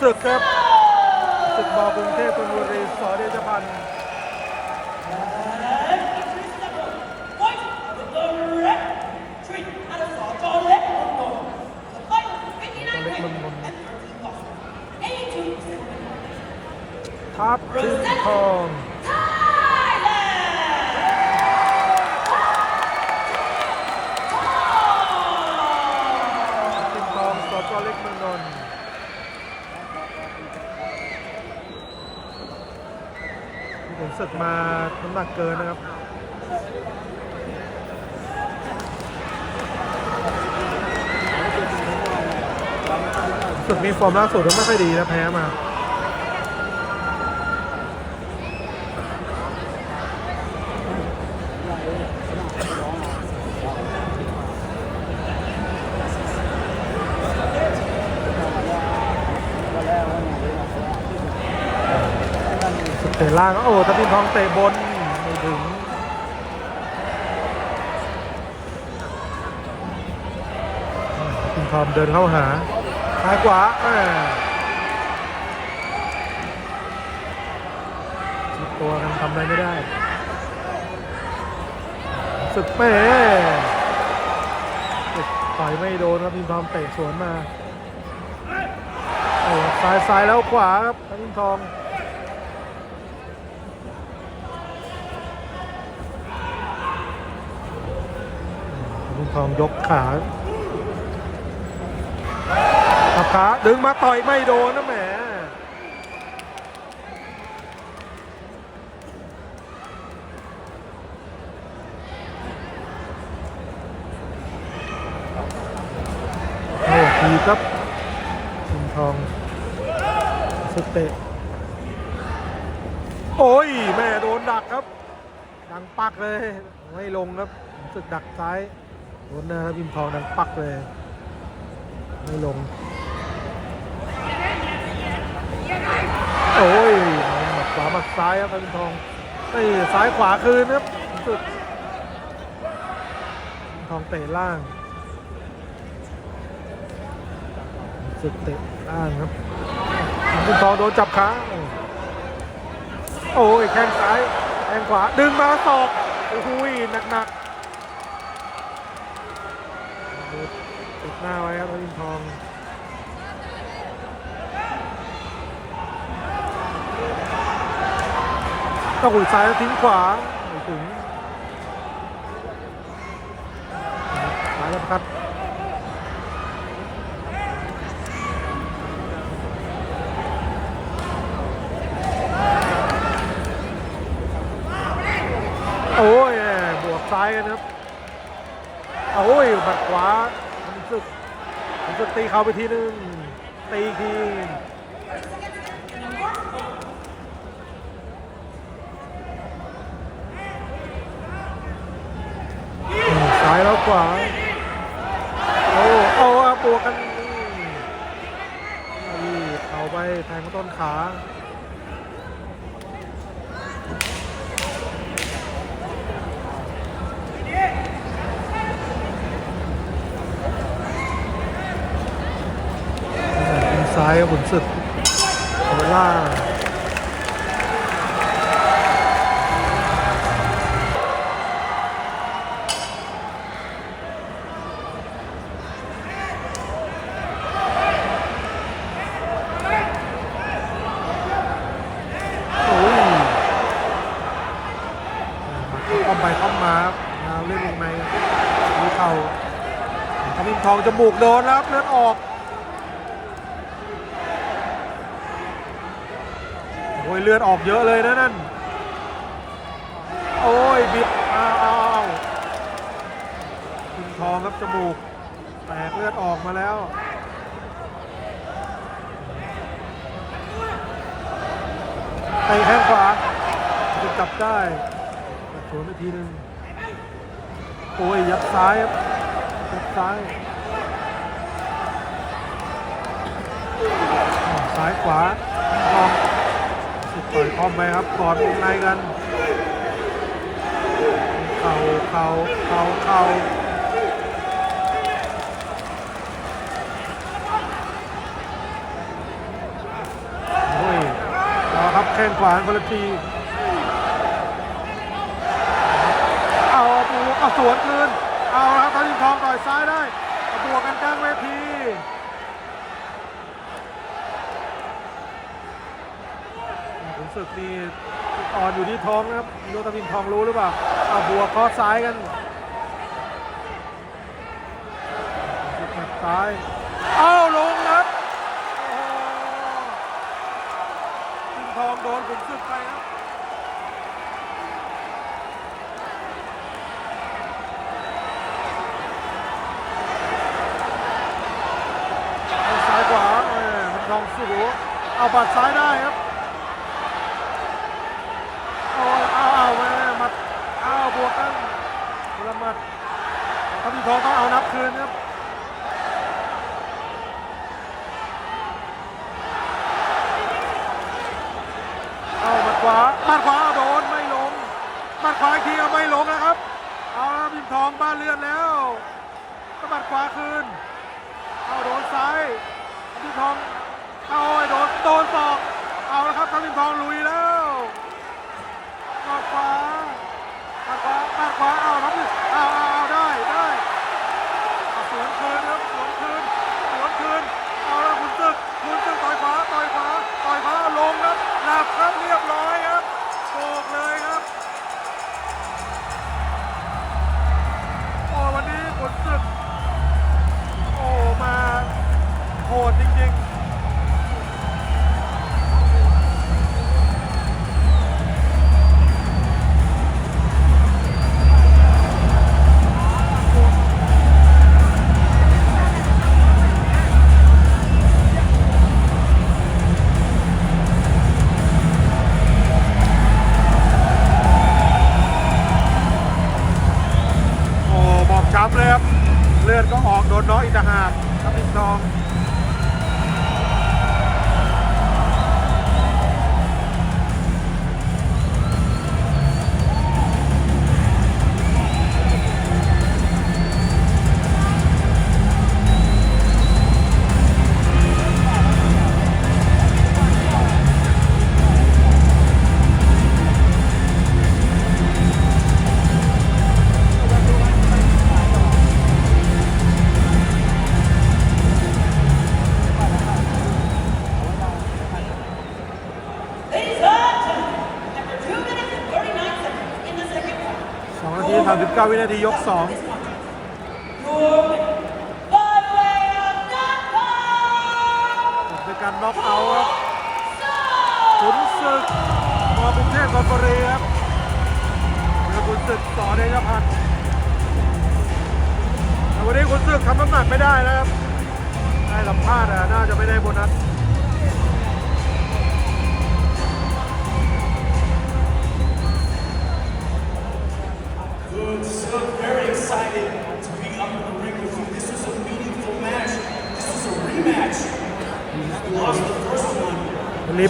ศึกครับศึกบอกรุงเทพธนบุรีสอเดชพันธ์ Fight with the red tree out of John Leg Mondo. The fight was 59 Leg wins Mondo. and 13 losses. 82 ทับทิมทอง ทิมทองสจเล็กเมืองนนท์นี่ผมศึกมาน้ำหนัก เกินนะครับศึกนี้ฟอร์มล่าสุดก็ไม่ค่อยดีนะแพ้มาเตะล่างก็โอ้ทัพทิมทองเตะบนไม่ถึง ทัพทิมเดินเข้าหาซ้ายขวาแม่ชิดตัวกันทำอะไรไม่ได้สึกเป้ต่อยไม่โดนครับทิมทองเตะสวนมาโอ้ซ้ายซ้ายแล้วขวาครับพิมทองลุงทองยกขา ขาดึงมาต่อยไม่โดนนะแหมโอ้ทีครับลุงทองสุดเตะ โอ้ย แม่โดนดักครับ ดังปักเลย ไม่ลงครับสึกดักซ้ายโดนน้าแล้วพิมพ์ทองดังปักเลย ไม่ลง โอ้ยหมัดขวาหมัดซ้ายครับพิมพ์ทองนี่ซ้ายขวาคืนครับสึกพิมพ์ทองเตะล่างสึกเตะล่างครับพิมพ์ทองโดนจับขาโอ้ยแข้งซ้ายแข้งขวาดึงมาศอกโอ้โหหนักหนักๆติดหน้าไว้ครับพิมพ์ทอง ต้องหุ่ยซ้ายแล้วทิ้งขวาไม่ถึงซ้ายแล้วครับโอ้ยบวกซ้ายกันครับโอ้ยหัดขวาสึกสึกตีเขาไปทีนึงตีกทีอืมซ้ายแล้ว ขวา โอ้โอ้อะบวกกันนี่เอาไปแทงต้นขาซ้ายขุนศึกโอล่าโอ้ยเข้าไปเข้ามาครับมาเล่นวงในมีเข่าทมินทอง จมูกโดนแล้วครับเลือดออกโอ้ยเลือดออกเยอะเลยนะนั่น โอ้ยบิดอ้าวอ้าวทิงทองครับจมูก แตกเลือดออกมาแล้วไอ้แข้งขวาจะจับได้แต่สวนไปทีนึงโอ้ยยับซ้ายครับยับซ้าย ซ้ายขวาทองสุดต่อยคอมไปครับกอดวงในกันเข่าเข่าเข่าเข่าแข้งขวาคนละทีเอาปูเอาสวนคืนเอาครับทัพทิมทองต่อยซ้ายได้บวกกันกลางเวที ขุน ศึกนี่อ่อนอยู่ที่ท้องนะครับโยตาวินทองรู้หรือเปล่าเอาบวกข้อซ้ายกันหมัดซ้ายเอาลงครับโอ้โหวินทองโดนขุนศึกไปครับซ้ายขวาเออขุนทองสู้เอาบัดซ้ายได้ครับ เอาเอาเอามามาเอาบวกกันคนละหมัด ถ้าพี่ทองต้องเอานับคืนครับเอาหมัดขวาหมัดขวาเอาโดนไม่ลงหมัดขวาอีกทีเอาไม่ลงนะครับ เอาแล้วพิมทองบ้านเลือดแล้วก็หมัดขวาคืน เอาโดนซ้ายพิมทองเอาไอ้โดนโดนศอก เอาแล้วครับทัพพิมทองลุย 9 วินาทียก 2เป็นการน็อกเอาครับขุนศึกมอกรุงเทพธนบุรีครับแล้วขุนศึกต่อเดชพันธ์แต่วันนี้ขุนศึกทำน้ำหนักไม่ได้นะครับ ได้ลำพาดน่าจะไม่ได้โบนัส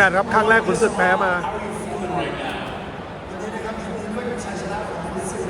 แมตช์ครับครั้งแรกขุนศึกแพ้มา How are you feeling right now? วันนี้นะครับเห็นถึงด้วยชัยชนะของคุณ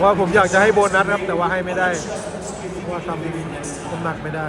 บอกว่าผมอยากจะให้โบนัสครับ แต่ว่าให้ไม่ได้เพราะว่าทำน้ำหนักไม่ได้